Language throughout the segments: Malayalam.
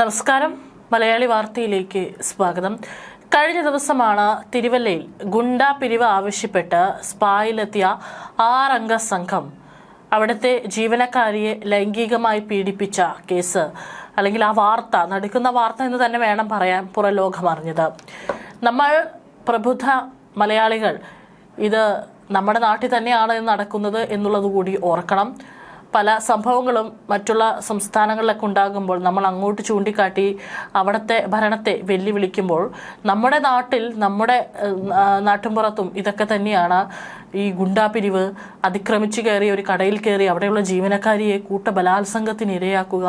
നമസ്കാരം. മലയാളി വാർത്തയിലേക്ക് സ്വാഗതം. കഴിഞ്ഞ ദിവസമാണ് തിരുവല്ലയിൽ ഗുണ്ട പിരിവ് ആവശ്യപ്പെട്ട് സ്പായിലെത്തിയ ആറംഗ സംഘം അവിടുത്തെ ജീവനക്കാരിയെ ലൈംഗികമായി പീഡിപ്പിച്ച കേസ്. അല്ലെങ്കിൽ ആ വാർത്ത നടക്കുന്ന വാർത്ത എന്ന് തന്നെ വേണം പറയാൻ പുറം ലോകം അറിഞ്ഞത്. നമ്മൾ പ്രബുദ്ധ മലയാളികൾ ഇത് നമ്മുടെ നാട്ടിൽ തന്നെയാണ് നടക്കുന്നത് എന്നുള്ളത് കൂടി ഓർക്കണം. പല സംഭവങ്ങളും മറ്റുള്ള സംസ്ഥാനങ്ങളിലൊക്കെ ഉണ്ടാകുമ്പോൾ നമ്മൾ അങ്ങോട്ട് ചൂണ്ടിക്കാട്ടി അവിടുത്തെ ഭരണത്തെ വെല്ലുവിളിക്കുമ്പോൾ നമ്മുടെ നാട്ടിൽ നമ്മുടെ നാട്ടിൻപുറത്തും ഇതൊക്കെ തന്നെയാണ് ഈ ഗുണ്ടാപിരിവ് അതിക്രമിച്ചു കയറി ഒരു കടയിൽ കയറി അവിടെയുള്ള ജീവനക്കാരിയെ കൂട്ട ബലാത്സംഗത്തിന് ഇരയാക്കുക.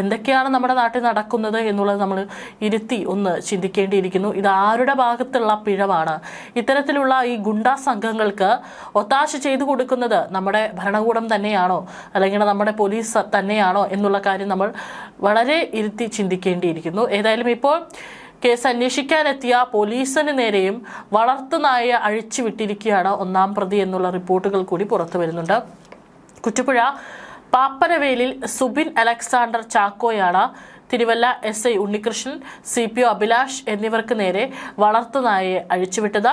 എന്തൊക്കെയാണ് നമ്മുടെ നാട്ടിൽ നടക്കുന്നത് എന്നുള്ളത് നമ്മൾ ഇരുത്തി ഒന്ന് ചിന്തിക്കേണ്ടിയിരിക്കുന്നു. ഇത് ആരുടെ ഭാഗത്തുള്ള പിഴവാണ്? ഇത്തരത്തിലുള്ള ഈ ഗുണ്ടാ സംഘങ്ങൾക്ക് ഒത്താശ ചെയ്തു കൊടുക്കുന്നത് നമ്മുടെ ഭരണകൂടം തന്നെയാണോ? അല്ലെങ്കിൽ നമ്മുടെ പോലീസ് തന്നെയാണോ എന്നുള്ള കാര്യം നമ്മൾ വളരെ ഇരുത്തി ചിന്തിക്കേണ്ടിയിരിക്കുന്നു. ഏതായാലും ഇപ്പോൾ കേസ് അന്വേഷിക്കാനെത്തിയ പോലീസിന് നേരെയും വളർത്തുനായ അഴിച്ചു വിട്ടിരിക്കുകയാണ് ഒന്നാം പ്രതി എന്നുള്ള റിപ്പോർട്ടുകൾ കൂടി പുറത്തു വരുന്നുണ്ട്. കുറ്റപ്പുഴ പാപ്പനവേലിൽ Subin Alexander ചാക്കോയാണ് Thiruvalla S I Unnikrishnan C P O Abhilash എന്നിവർക്ക് നേരെ വളർത്തുനായെ അഴിച്ചുവിട്ടത്.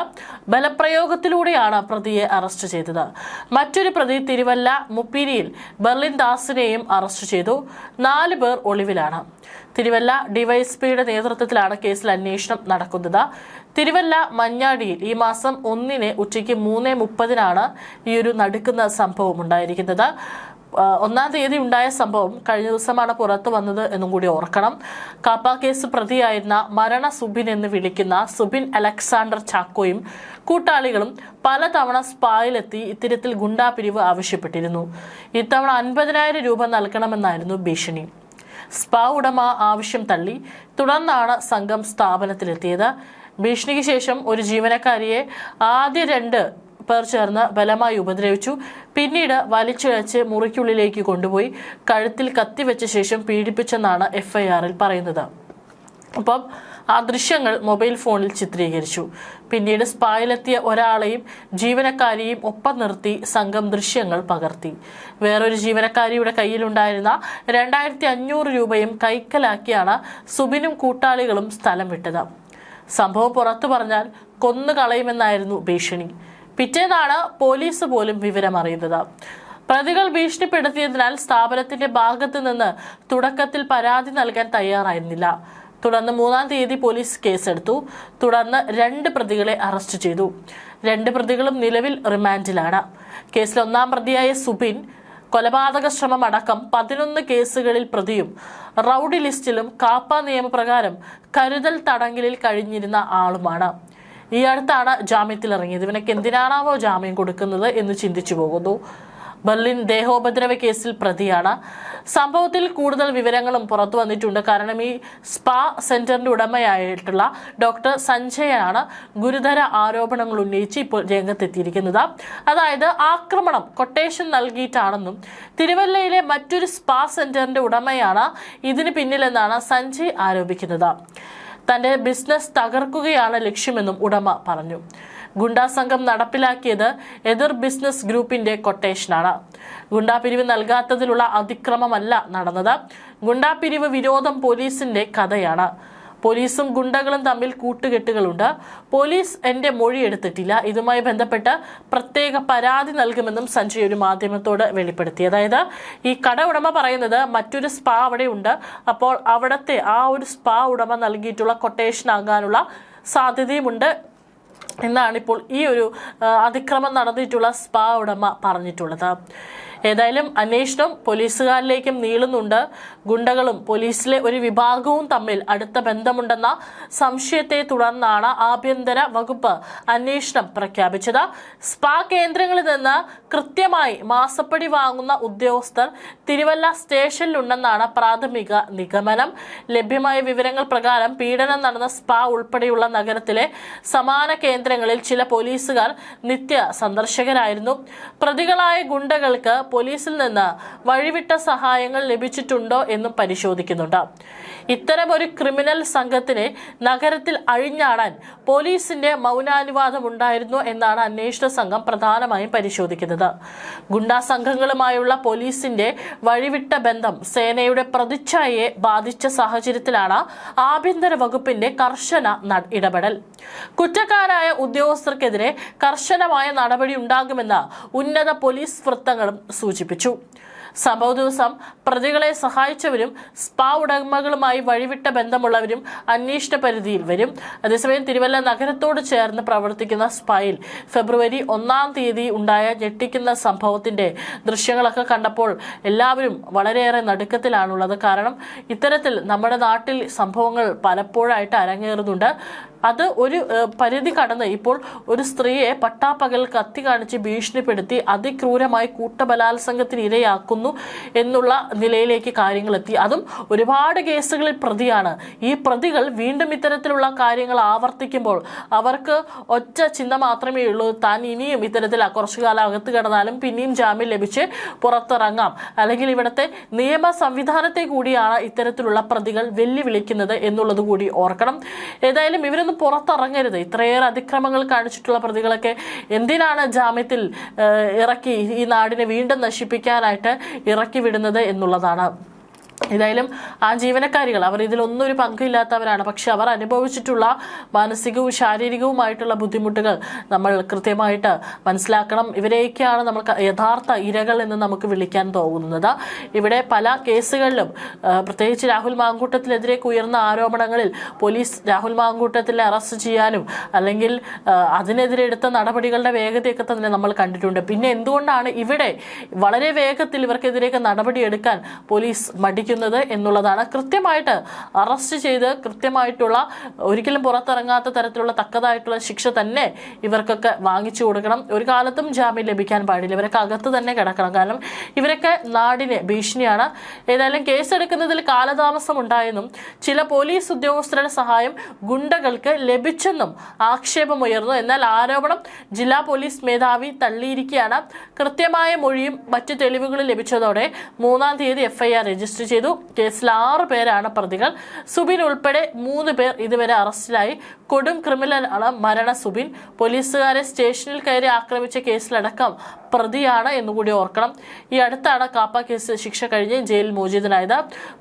ബലപ്രയോഗത്തിലൂടെയാണ് പ്രതിയെ അറസ്റ്റ് ചെയ്തത്. മറ്റൊരു പ്രതി തിരുവല്ല മുപ്പീരിയിൽ ബെർലിൻ ദാസിനെയും അറസ്റ്റ് ചെയ്തു. നാല് പേർ ഒളിവിലാണ്. തിരുവല്ല ഡിവൈഎസ്പിയുടെ നേതൃത്വത്തിലാണ് കേസിൽ അന്വേഷണം നടക്കുന്നത്. തിരുവല്ല മഞ്ഞാടിയിൽ ഈ മാസം ഒന്നിന് ഉച്ചയ്ക്ക് മൂന്ന് മുപ്പതിനാണ് ഈ ഒരു നടുക്കുന്ന സംഭവം ഉണ്ടായിരിക്കുന്നത്. ഒന്നാം തീയതി ഉണ്ടായ സംഭവം കഴിഞ്ഞ ദിവസമാണ് പുറത്തു വന്നത് എന്നും കൂടി ഓർക്കണം. കാപ്പ കേസ് പ്രതിയായിരുന്ന മരണ സുബിൻ എന്ന് വിളിക്കുന്ന സുബിൻ അലക്സാണ്ടർ ചാക്കോയും കൂട്ടാളികളും പലതവണ സ്പായിലെത്തി ഇത്തരത്തിൽ ഗുണ്ടാപിരിവ് ആവശ്യപ്പെട്ടിരുന്നു. ഇത്തവണ അൻപതിനായിരം രൂപ നൽകണമെന്നായിരുന്നു ഭീഷണി. സ്പാ ഉടമ ആവശ്യം തള്ളി. തുടർന്നാണ് സംഘം സ്ഥാപനത്തിലെത്തിയത്. ഭീഷണിക്ക് ശേഷം ഒരു ജീവനക്കാരിയെ ആദ്യ രണ്ട് പേർ ചേർന്ന് ബലമായി ഉപദ്രവിച്ചു. പിന്നീട് വലിച്ചിഴച്ച് മുറിക്കുള്ളിലേക്ക് കൊണ്ടുപോയി കഴുത്തിൽ കത്തിവെച്ച ശേഷം പീഡിപ്പിച്ചെന്നാണ് എഫ്ഐആറിൽ പറയുന്നത്. അപ്പം ആ ദൃശ്യങ്ങൾ മൊബൈൽ ഫോണിൽ ചിത്രീകരിച്ചു. പിന്നീട് സ്പായിലെത്തിയ ഒരാളെയും ജീവനക്കാരിയും ഒപ്പം നിർത്തി സംഘം ദൃശ്യങ്ങൾ പകർത്തി. വേറൊരു ജീവനക്കാരിയുടെ കയ്യിലുണ്ടായിരുന്ന രണ്ടായിരത്തി അഞ്ഞൂറ് രൂപയും കൈക്കലാക്കിയാണ് സുബിനും കൂട്ടാളികളും സ്ഥലം വിട്ടത്. സംഭവം പുറത്തു പറഞ്ഞാൽ കൊന്നുകളയുമെന്നായിരുന്നു ഭീഷണി. പിറ്റേന്നാണ് പോലീസ് പോലും വിവരമറിയുന്നത്. പ്രതികൾ ഭീഷണിപ്പെടുത്തിയതിനാൽ സ്ഥാപനത്തിന്റെ ഭാഗത്തു നിന്ന് തുടക്കത്തിൽ പരാതി നൽകാൻ തയ്യാറായിരുന്നില്ല. തുടർന്ന് മൂന്നാം തീയതി പോലീസ് കേസെടുത്തു. തുടർന്ന് രണ്ട് പ്രതികളെ അറസ്റ്റ് ചെയ്തു. രണ്ട് പ്രതികളും നിലവിൽ റിമാൻഡിലാണ്. കേസിൽ ഒന്നാം പ്രതിയായ സുബിൻ കൊലപാതക ശ്രമം അടക്കം പതിനൊന്ന് കേസുകളിൽ പ്രതിയും റൌഡി ലിസ്റ്റിലും കാപ്പ നിയമപ്രകാരം കരുതൽ തടങ്കലിൽ കഴിഞ്ഞിരുന്ന ആളുമാണ്. ഈ അടുത്താണ് ജാമ്യത്തിൽ ഇറങ്ങിയത് ഇവനൊക്കെ എന്തിനാണാവോ ജാമ്യം കൊടുക്കുന്നത് എന്ന് ചിന്തിച്ചു പോകുന്നു. ബർലിൻ ദേഹോപദ്രവ കേസിൽ പ്രതിയാണ്. സംഭവത്തിൽ കൂടുതൽ വിവരങ്ങളും പുറത്തു വന്നിട്ടുണ്ട്. കാരണം ഈ സ്പാ സെന്ററിന്റെ ഉടമയായിട്ടുള്ള ഡോക്ടർ സഞ്ജയാണ് ഗുരുതര ആരോപണങ്ങൾ ഉന്നയിച്ച് ഇപ്പോൾ രംഗത്തെത്തിയിരിക്കുന്നത്. അതായത് ആക്രമണം കൊട്ടേഷൻ നൽകിയിട്ടാണെന്നും തിരുവല്ലയിലെ മറ്റൊരു സ്പാ സെന്ററിന്റെ ഉടമയാണ് ഇതിന് പിന്നിലെന്നാണ് സഞ്ജയ് ആരോപിക്കുന്നത്. തന്റെ ബിസിനസ് തകർക്കുകയാണ് ലക്ഷ്യമെന്നും ഉടമ പറഞ്ഞു. ഗുണ്ടാ സംഘം നടപ്പിലാക്കിയത് എതിർ ബിസിനസ് ഗ്രൂപ്പിന്റെ കൊട്ടേഷനാണ്. ഗുണ്ടാപിരിവ് നൽകാത്തതിലുള്ള അതിക്രമമല്ല നടന്നത്. ഗുണ്ടാപിരിവ് വിരോധം പോലീസിന്റെ കഥയാണ്. പോലീസും ഗുണ്ടകളും തമ്മിൽ കൂട്ടുകെട്ടുകളുണ്ട്. പോലീസ് എന്റെ മൊഴി എടുത്തിട്ടില്ല. ഇതുമായി ബന്ധപ്പെട്ട് പ്രത്യേക പരാതി നൽകുമെന്നും സഞ്ജയ് ഒരു മാധ്യമത്തോട് വെളിപ്പെടുത്തി. അതായത് ഈ കട ഉടമ പറയുന്നത് മറ്റൊരു സ്പാ അവിടെയുണ്ട്. അപ്പോൾ അവിടുത്തെ ആ ഒരു സ്പാ ഉടമ നൽകിയിട്ടുള്ള കൊട്ടേഷൻ ആകാനുള്ള സാധ്യതയുമുണ്ട് എന്നാണ് ഇപ്പോൾ ഈ ഒരു അതിക്രമം നടന്നിട്ടുള്ള സ്പാ ഉടമ പറഞ്ഞിട്ടുള്ളത്. ഏതായാലും അന്വേഷണം പോലീസുകാരിലേക്കും നീളുന്നുണ്ട്. ഗുണ്ടകളും പോലീസിലെ ഒരു വിഭാഗവും തമ്മിൽ അടുത്ത ബന്ധമുണ്ടെന്ന സംശയത്തെ തുടർന്നാണ് ആഭ്യന്തര വകുപ്പ് അന്വേഷണം പ്രഖ്യാപിച്ചത്. സ്പാ കേന്ദ്രങ്ങളിൽ നിന്ന് കൃത്യമായി മാസപ്പടി വാങ്ങുന്ന ഉദ്യോഗസ്ഥർ തിരുവല്ല സ്റ്റേഷനിലുണ്ടെന്നാണ് പ്രാഥമിക നിഗമനം. ലഭ്യമായ വിവരങ്ങൾ പ്രകാരം പീഡനം നടന്ന സ്പാ ഉൾപ്പെടെയുള്ള നഗരത്തിലെ സമാന കേന്ദ്രങ്ങളിൽ ചില പോലീസുകാർ നിത്യ സന്ദർശകരായിരുന്നു. പ്രതികളായ ഗുണ്ടകൾക്ക് പോലീസിൽ നിന്ന് വഴിവിട്ട സഹായങ്ങൾ ലഭിച്ചിട്ടുണ്ടോ എന്നും പരിശോധിക്കുന്നുണ്ട്. ഇത്തരം ഒരു ക്രിമിനൽ സംഘത്തിനെ നഗരത്തിൽ അഴിഞ്ഞാടാൻ പോലീസിന്റെ മൗനാനുവാദം ഉണ്ടായിരുന്നു എന്നാണ് അന്വേഷണ സംഘം പ്രധാനമായും പരിശോധിക്കുന്നത്. ഗുണ്ടാ സംഘങ്ങളുമായുള്ള പോലീസിന്റെ വഴിവിട്ട ബന്ധം സേനയുടെ പ്രതിച്ഛായയെ ബാധിച്ച സാഹചര്യത്തിലാണ് ആഭ്യന്തര വകുപ്പിന്റെ കർശന ഇടപെടൽ. കുറ്റക്കാരായ ഉദ്യോഗസ്ഥർക്കെതിരെ കർശനമായ നടപടി ഉണ്ടാകുമെന്ന് ഉന്നത പോലീസ് വൃത്തങ്ങളും സൂചിപ്പിച്ചു. സംഭവ ദിവസം പ്രതികളെ സഹായിച്ചവരും സ്പാ ഉടമകളുമായി വഴിവിട്ട ബന്ധമുള്ളവരും അന്വേഷണ പരിധിയിൽ വരും. അതേസമയം തിരുവല്ല നഗരത്തോട് ചേർന്ന് പ്രവർത്തിക്കുന്ന സ്പായിൽ ഫെബ്രുവരി ഒന്നാം തീയതി ഉണ്ടായ ഞെട്ടിക്കുന്ന സംഭവത്തിന്റെ ദൃശ്യങ്ങളൊക്കെ കണ്ടപ്പോൾ എല്ലാവരും വളരെയേറെ നടുക്കത്തിലാണുള്ളത്. കാരണം ഇത്തരത്തിൽ നമ്മുടെ നാട്ടിൽ സംഭവങ്ങൾ പലപ്പോഴായിട്ട് അരങ്ങേറുന്നുണ്ട്. അത് ഒരു പരിധി കടന്ന് ഇപ്പോൾ ഒരു സ്ത്രീയെ പട്ടാപ്പകൽ കത്തി കാണിച്ച് ഭീഷണിപ്പെടുത്തി അതിക്രൂരമായി കൂട്ടബലാത്സംഗത്തിന് ഇരയാക്കുന്നു എന്നുള്ള നിലയിലേക്ക് കാര്യങ്ങൾ എത്തി അതും ഒരുപാട് കേസുകളിൽ പ്രതിയാണ്. ഈ പ്രതികൾ വീണ്ടും ഇത്തരത്തിലുള്ള കാര്യങ്ങൾ ആവർത്തിക്കുമ്പോൾ അവർക്ക് ഒറ്റ ചിന്ത മാത്രമേ ഉള്ളൂ. താൻ ഇനിയും ഇത്തരത്തിൽ കുറച്ചു കാലം അകത്ത് കിടന്നാലും പിന്നെയും ജാമ്യം ലഭിച്ച് പുറത്തിറങ്ങാം. അല്ലെങ്കിൽ ഇവിടുത്തെ നിയമ സംവിധാനത്തെ കൂടിയാണ് ഇത്തരത്തിലുള്ള പ്രതികൾ വെല്ലുവിളിക്കുന്നത് എന്നുള്ളത് കൂടി ഓർക്കണം. ഏതായാലും ഇവരൊന്നും പുറത്തിറങ്ങരുത്. ഇത്രയേറെ അതിക്രമങ്ങൾ കാണിച്ചിട്ടുള്ള പ്രതികളൊക്കെ എന്തിനാണ് ജാമ്യത്തിൽ ഇറക്കി ഈ നാടിനെ വീണ്ടും നശിപ്പിക്കാനായിട്ട് ഇറക്കി വിടുന്നത് എന്നുള്ളതാണ്. ഏതായാലും ആ ജീവനക്കാരികൾ അവർ ഇതിലൊന്നും ഒരു പങ്കില്ലാത്തവരാണ്. പക്ഷെ അവർ അനുഭവിച്ചിട്ടുള്ള മാനസികവും ശാരീരികവുമായിട്ടുള്ള ബുദ്ധിമുട്ടുകൾ നമ്മൾ കൃത്യമായിട്ട് മനസ്സിലാക്കണം. ഇവരെയൊക്കെയാണ് നമ്മൾ യഥാർത്ഥ ഇരകൾ എന്ന് നമുക്ക് വിളിക്കാൻ തോന്നുന്നത്. ഇവിടെ പല കേസുകളിലും പ്രത്യേകിച്ച് രാഹുൽ മാങ്കൂട്ടത്തിനെതിരെ ഉയർന്ന ആരോപണങ്ങളിൽ പോലീസ് രാഹുൽ മാങ്കൂട്ടത്തിനെ അറസ്റ്റ് ചെയ്യാനും അല്ലെങ്കിൽ അതിനെതിരെ എടുത്ത നടപടികളുടെ വേഗതയൊക്കെ തന്നെ നമ്മൾ കണ്ടിട്ടുണ്ട്. പിന്നെ എന്തുകൊണ്ടാണ് ഇവിടെ വളരെ വേഗത്തിൽ ഇവർക്കെതിരെയൊക്കെ നടപടിയെടുക്കാൻ പോലീസ് മടിക്കുന്നത്? എന്നുള്ളതാണ്. കൃത്യമായിട്ട് അറസ്റ്റ് ചെയ്ത് കൃത്യമായിട്ടുള്ള ഒരിക്കലും പുറത്തിറങ്ങാത്ത തരത്തിലുള്ള തക്കതായിട്ടുള്ള ശിക്ഷ തന്നെ ഇവർക്കൊക്കെ വാങ്ങിച്ചു കൊടുക്കണം. ഒരു കാലത്തും ജാമ്യം ലഭിക്കാൻ പാടില്ല. ഇവരൊക്കെ അകത്ത് തന്നെ കിടക്കണം. കാരണം ഇവരൊക്കെ നാടിന് ഭീഷണിയാണ്. ഏതായാലും കേസെടുക്കുന്നതിൽ കാലതാമസം ഉണ്ടായെന്നും ചില പോലീസ് ഉദ്യോഗസ്ഥരുടെ സഹായം ഗുണ്ടകൾക്ക് ലഭിച്ചെന്നും ആക്ഷേപമുയർന്നു എന്നാൽ ആരോപണം ജില്ലാ പോലീസ് മേധാവി തള്ളിയിരിക്കുകയാണ്. കൃത്യമായ മൊഴിയും മറ്റു തെളിവുകളും ലഭിച്ചതോടെ മൂന്നാം തീയതി എഫ്ഐആർ രജിസ്റ്റർ ചെയ്തു. കേസിൽ ആറ് പേരാണ് പ്രതികൾ. സുബിൻ ഉൾപ്പെടെ മൂന്ന് പേർ ഇതുവരെ അറസ്റ്റിലായി. കൊടും ക്രിമിനലാണ് മരണ സുബിൻ. പോലീസുകാരെ സ്റ്റേഷനിൽ കയറി ആക്രമിച്ച കേസിലടക്കം പ്രതിയാണ് എന്നുകൂടി ഓർക്കണം. ഈ അടുത്താണ് കാപ്പ കേസ് ശിക്ഷ കഴിഞ്ഞ് ജയിലിൽ മോചിതനായത്.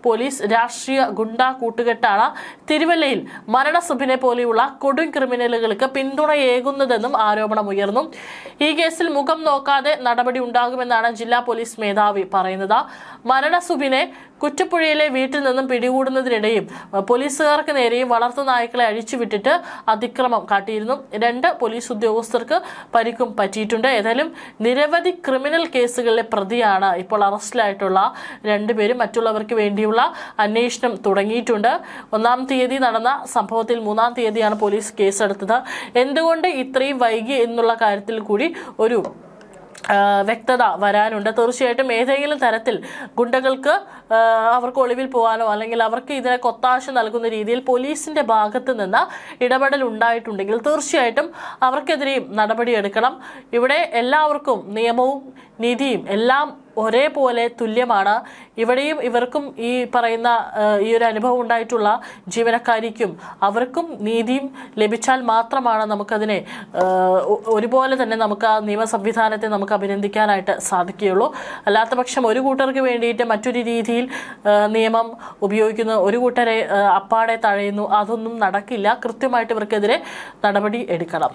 പോലീസ് രാഷ്ട്രീയ ഗുണ്ട കൂട്ടുകെട്ടാണ് തിരുവല്ലയിൽ മരണസുഭിനെ പോലെയുള്ള കൊടും ക്രിമിനലുകൾക്ക് പിന്തുണയേകുന്നതെന്നും ആരോപണം ഉയർന്നു. ഈ കേസിൽ മുഖം നോക്കാതെ നടപടി ഉണ്ടാകുമെന്നാണ് ജില്ലാ പോലീസ് മേധാവി പറയുന്നത്. മരണസുബിനെ കുറ്റപ്പുഴയിലെ വീട്ടിൽ നിന്നും പിടികൂടുന്നതിനിടെയും പോലീസുകാർക്ക് നേരെയും വളർത്തു നായ്ക്കളെ അഴിച്ചുവിട്ടിട്ട് അതിക്രമം കാട്ടിയിരുന്നു. രണ്ട് പോലീസ് ഉദ്യോഗസ്ഥർക്ക് പരിക്കും പറ്റിയിട്ടുണ്ട്. ഏതായാലും നിരവധി ക്രിമിനൽ കേസുകളിലെ പ്രതിയാണ് ഇപ്പോൾ അറസ്റ്റിലായിട്ടുള്ള രണ്ടുപേരും മറ്റുള്ളവർക്ക് വേണ്ടിയുള്ള അന്വേഷണം തുടങ്ങിയിട്ടുണ്ട്. ഒന്നാം തീയതി നടന്ന സംഭവത്തിൽ മൂന്നാം തീയതിയാണ് പോലീസ് കേസെടുത്തത്. എന്തുകൊണ്ട് ഇത്രയും വൈകി എന്നുള്ള കാര്യത്തിൽ കൂടി ഒരു വ്യക്തത വരാനുണ്ട്. തീർച്ചയായിട്ടും ഏതെങ്കിലും തരത്തിൽ ഗുണ്ടകൾക്ക് അവർക്ക് ഒളിവിൽ പോകാനോ അല്ലെങ്കിൽ അവർക്ക് ഇതിനെ കൊത്താശ നൽകുന്ന രീതിയിൽ പോലീസിന്റെ ഭാഗത്ത് നിന്ന് ഇടപെടൽ ഉണ്ടായിട്ടുണ്ടെങ്കിൽ തീർച്ചയായിട്ടും അവർക്കെതിരെയും നടപടിയെടുക്കണം ഇവിടെ എല്ലാവർക്കും നിയമവും നീതിയും എല്ലാം ഒരേപോലെ തുല്യമാണ്. ഇവിടെയും ഇവർക്കും ഈ പറയുന്ന ഈ ഒരു അനുഭവം ഉണ്ടായിട്ടുള്ള ജീവനക്കാരിക്കും അവർക്കും നീതിയും ലഭിച്ചാൽ മാത്രമാണ് നമുക്കതിനെ ഒരുപോലെ തന്നെ നമുക്ക് ആ നിയമ സംവിധാനത്തെ നമുക്ക് അഭിനന്ദിക്കാനായിട്ട് സാധിക്കുകയുള്ളൂ. അല്ലാത്ത പക്ഷം ഒരു കൂട്ടർക്ക് വേണ്ടിയിട്ട് മറ്റൊരു രീതിയിൽ നിയമം ഉപയോഗിക്കുന്ന. ഒരു കൂട്ടരെ അപ്പാടെ തഴയുന്നു. അതൊന്നും നടക്കില്ല. കൃത്യമായിട്ട് ഇവർക്കെതിരെ നടപടി എടുക്കണം.